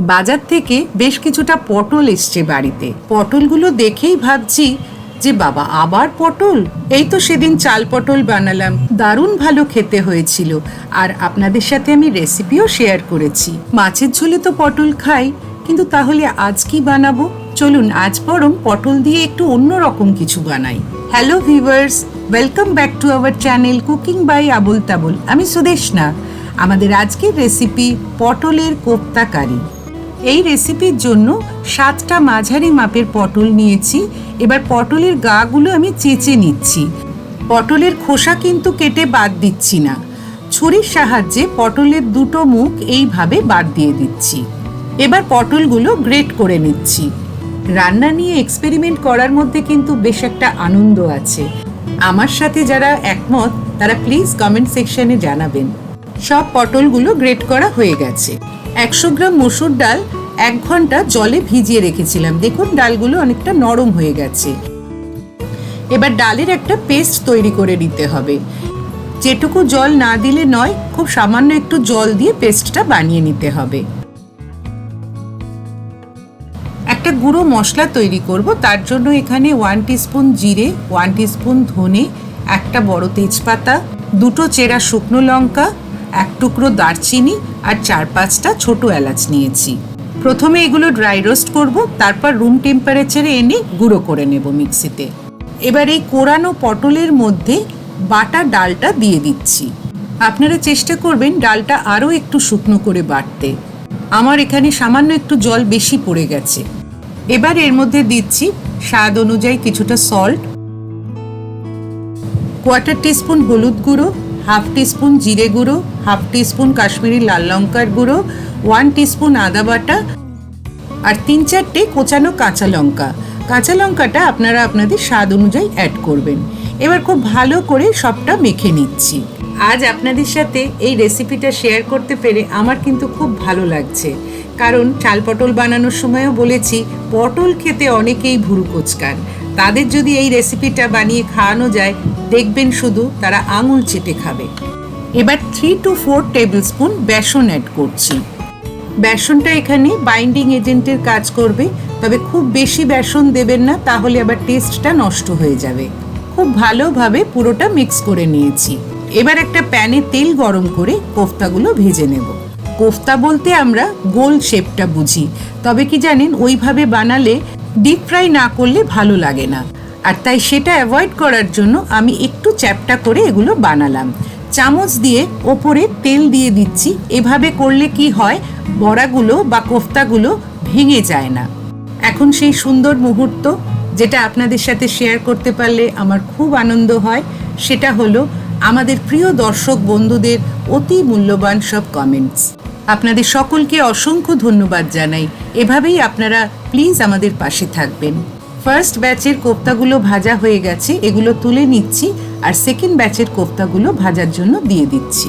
বাজার থেকে বেশ কিছুটা পটল এসছে বাড়িতে। পটলগুলো দেখেই ভাবছি যে বাবা, আবার পটল? এই তো সেদিন চাল পটল বানালাম। দারুণ ভালো খেতে হয়েছিল। আর আপনাদের সাথে আমি রেসিপিও শেয়ার করেছি। মাছের ঝোলে তো পটল খাই, কিন্তু তাহলে আজ কি বানাবো? চলুন, আজ বরং পটল দিয়ে একটু অন্যরকম কিছু বানাই। Hello viewers welcome back to our channel cooking by Abol Tabol আমি সুদেশনা আমাদের আজকের রেসিপি পটলের কোপ্তা কারি এই রেসিপির জন্য সাতটা মাঝারি মাপের পটল নিয়েছি। এবার পটলের গাগুলো আমি চেঁচে নিচ্ছি। পটলের খোসা কিন্তু কেটে বাদ দিচ্ছি না। ছুরির সাহায্যে পটলের দুটো মুখ এইভাবে বাদ দিয়ে দিচ্ছি। এবার পটলগুলো গ্রেট করে নিচ্ছি। রান্না নিয়ে এক্সপেরিমেন্ট করার মধ্যে কিন্তু বেশ একটা আনন্দ আছে। আমার সাথে যারা একমত, তারা প্লিজ কমেন্ট সেকশনে জানাবেন। সব পটলগুলো গ্রেট করা হয়ে গেছে। একশো গ্রাম মসুর ডাল এক ঘণ্টা জলে ভিজিয়ে রেখেছিলাম। দেখুন, ডালগুলো অনেকটা নরম হয়ে গেছে। এবার ডালের একটা পেস্ট তৈরি করে নিতে হবে। যেটুকু জল না দিলে নয়, খুব সামান্য একটু জল দিয়ে পেস্টটা বানিয়ে নিতে হবে। একটা গুঁড়ো মশলা তৈরি করব। তার জন্য এখানে ওয়ান টিস্পুন জিরে ওয়ান টিস্পুন ধনে, একটা বড় তেজপাতা, দুটো চেরা শুকনো লঙ্কা, এক টুকরো দারচিনি আর চার পাঁচটা ছোট এলাচ নিয়েছি। প্রথমে এগুলো ড্রাই রোস্ট করব, তারপর রুম টেম্পারেচারে এনে গুঁড়ো করে নেব মিক্সিতে। এবার এই কোরানো পটলের মধ্যে বাটা ডালটা দিয়ে দিচ্ছি। আপনারা চেষ্টা করবেন ডালটা আরও একটু শুকনো করে বাটতে। আমার এখানে সামান্য একটু জল বেশি পড়ে গেছে। এবার এর মধ্যে দিচ্ছি স্বাদ অনুযায়ী কিছুটা সল্ট কোয়ার্টার টিস্পুন হলুদ গুঁড়ো হাফ টিস্পুন জিরে গুঁড়ো, হাফ টিস্পুন কাশ্মীরি লাল লঙ্কার গুঁড়ো, ওয়ান টিস্পুন আদা বাটা আর তিন চারটে কোচানো কাঁচা লঙ্কা। কাঁচা লঙ্কাটা আপনারা আপনাদের স্বাদ অনুযায়ী অ্যাড করবেন। এবার খুব ভালো করে সবটা মেখে নিচ্ছি। আজ আপনাদের সাথে এই রেসিপিটা শেয়ার করতে পেরে আমার কিন্তু খুব ভালো লাগছে। কারণ চাল পটল বানানোর সময়ও বলেছি, পটল খেতে অনেকেই ভুরু কোচকান। তাদের যদি এই রেসিপিটা বানিয়ে খাওয়ানো যায়, দেখবেন শুধু তারা আঙুল চেটে খাবে। এবার three two four tablespoon বেসন অ্যাড করছি। বেসনটা এখানে বাইন্ডিং এজেন্টের কাজ করবে, তবে খুব বেশি বেসন দেবেন না, তাহলে আবার টেস্টটা নষ্ট হয়ে যাবে। খুব ভালোভাবে পুরোটা মিক্স করে নিয়েছি। এবার একটা প্যানে তেল গরম করে কোফতাগুলো ভেজে নেব। কোফতা বলতে আমরা গোল শেপটা বুঝি, তবে কি জানেন, ওইভাবে বানালে ডিপ ফ্রাই না করলে ভালো লাগে না। আর তাই সেটা অ্যাভয়েড করার জন্য আমি একটু চ্যাপটা করে এগুলো বানালাম। চামচ দিয়ে ওপরে তেল দিয়ে দিচ্ছি। এভাবে করলে কি হয়? বড়াগুলো বা কোফতাগুলো ভেঙে যায় না। এখন সেই সুন্দর মুহূর্ত, যেটা আপনাদের সাথে শেয়ার করতে পারলে আমার খুব আনন্দ হয়। সেটা হলো আমাদের প্রিয় দর্শক বন্ধুদের অতি মূল্যবান সব কমেন্টস আপনাদের সকলকে অসংখ্য ধন্যবাদ জানাই। এভাবেই আপনারা প্লিজ আমাদের পাশে থাকবেন। ফার্স্ট ব্যাচের কোপ্তাগুলো ভাজা হয়ে গেছে, এগুলো তুলে নিচ্ছি আর সেকেন্ড ব্যাচের কোপ্তাগুলো ভাজার জন্য দিয়ে দিচ্ছি।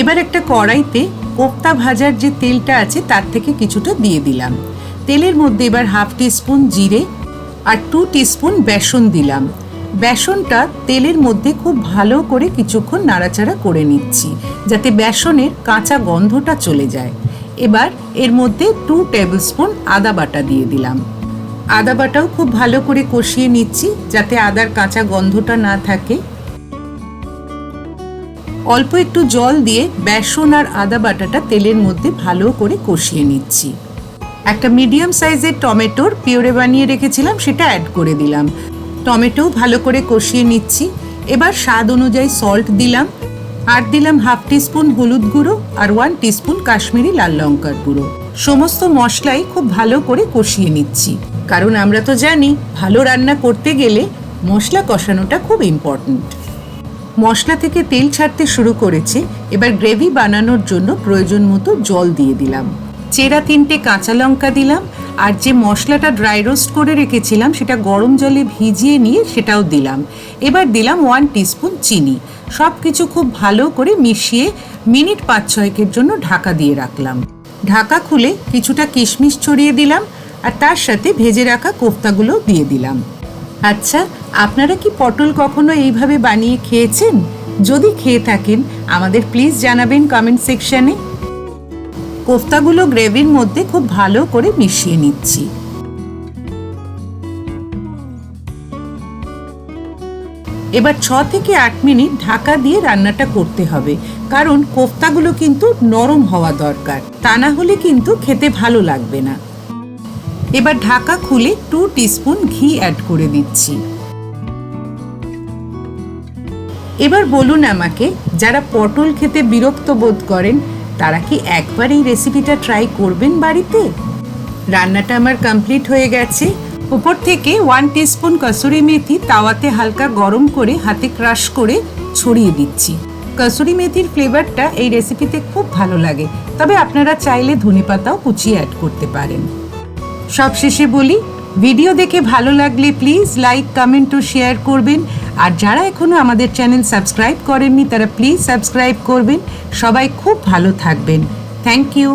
এবার একটা কড়াইতে কোপ্তা ভাজার যে তেলটা আছে তার থেকে কিছুটা দিয়ে দিলাম। তেলের মধ্যে এবার হাফ টিস্পুন জিরে আর টু টিস্পুন বেসন দিলাম। বেসনটা তেলের মধ্যে খুব ভালো করে কিছুক্ষণ নাড়াচাড়া করে নিচ্ছি, যাতে বেসনের কাঁচা গন্ধটা চলে যায়। এবার এর মধ্যে টু টেবিল স্পুন আদা বাটা দিয়ে দিলাম। আদা বাটাও খুব ভালো করে কষিয়ে নিচ্ছি যাতে আদার কাঁচা গন্ধটা না থাকে। অল্প একটু জল দিয়ে বেসন আর আদা বাটাটা তেলের মধ্যে ভালো করে কষিয়ে নিচ্ছি। একটা মিডিয়াম সাইজের টমেটোর পিওরে বানিয়ে রেখেছিলাম, সেটা অ্যাড করে দিলাম। টমেটো ভালো করে কষিয়ে নিচ্ছি। এবার স্বাদ অনুযায়ী সল্ট দিলাম। আর দিলাম হাফ টিস্পুন হলুদ গুঁড়ো আর ওয়ান টিস্পুন কাশ্মীরি লাল লঙ্কার গুঁড়ো। সমস্ত মশলাই খুব ভালো করে কষিয়ে নিচ্ছি। কারণ আমরা তো জানি, ভালো রান্না করতে গেলে মশলা কষানোটা খুব ইম্পর্ট্যান্ট মশলা থেকে তেল ছাড়তে শুরু করেছে, এবার গ্রেভি বানানোর জন্য প্রয়োজন মতো জল দিয়ে দিলাম। চেরা তিনটে কাঁচা লঙ্কা দিলাম আর যে মশলাটা ড্রাই রোস্ট করে রেখেছিলাম, সেটা গরম জলে ভিজিয়ে নিয়ে সেটাও দিলাম। এবার দিলাম ওয়ান টিস্পুন চিনি। সব কিছু খুব ভালো করে মিশিয়ে মিনিট পাঁচ ছয়েকের জন্য ঢাকা দিয়ে রাখলাম। ঢাকা খুলে কিছুটা কিশমিশ ছড়িয়ে দিলাম আর তার সাথে ভেজে রাখা কোফতাগুলো দিয়ে দিলাম। আচ্ছা আপনারা কি পটল কখনো এইভাবে বানিয়ে খেয়েছেন? যদি খেয়ে থাকেন, আমাদের প্লিজ জানাবেন কমেন্ট সেকশনে কোফতাগুলো গ্রেভির মধ্যে খুব ভালো করে মিশিয়ে নিচ্ছি। এবার ছ থেকে আট মিনিট ঢাকা দিয়ে রান্নাটা করতে হবে, কারণ কোফতাগুলো কিন্তু নরম হওয়া দরকার, তা না হলে কিন্তু খেতে ভালো লাগবে না। এবার ঢাকা খুলে টু টিস্পুন ঘি অ্যাড করে দিচ্ছি। এবার বলুন আমাকে, যারা পটল খেতে বিরক্ত বোধ করেন তারা কি একবার এই রেসিপিটা ট্রাই করবেন বাড়িতে? রান্নাটা আমার কমপ্লিট হয়ে গেছে। উপর থেকে ওয়ান টিস্পুন কসুরি মেথি তাওয়াতে হালকা গরম করে হাতে ক্রাশ করে ছড়িয়ে দিচ্ছি। কসুরি মেথির ফ্লেভারটা এই রেসিপিতে খুব ভালো লাগে। তবে আপনারা চাইলে ধনেপাতাও কুচিয়ে অ্যাড করতে পারেন। সবশেষে বলি ভিডিও দেখে ভালো লাগলে প্লিজ লাইক কমেন্ট ও শেয়ার করবেন। আর যারা এখনও আমাদের চ্যানেল সাবস্ক্রাইব করেননি, তারা প্লিজ সাবস্ক্রাইব করবেন। সবাই খুব ভালো থাকবেন। Thank you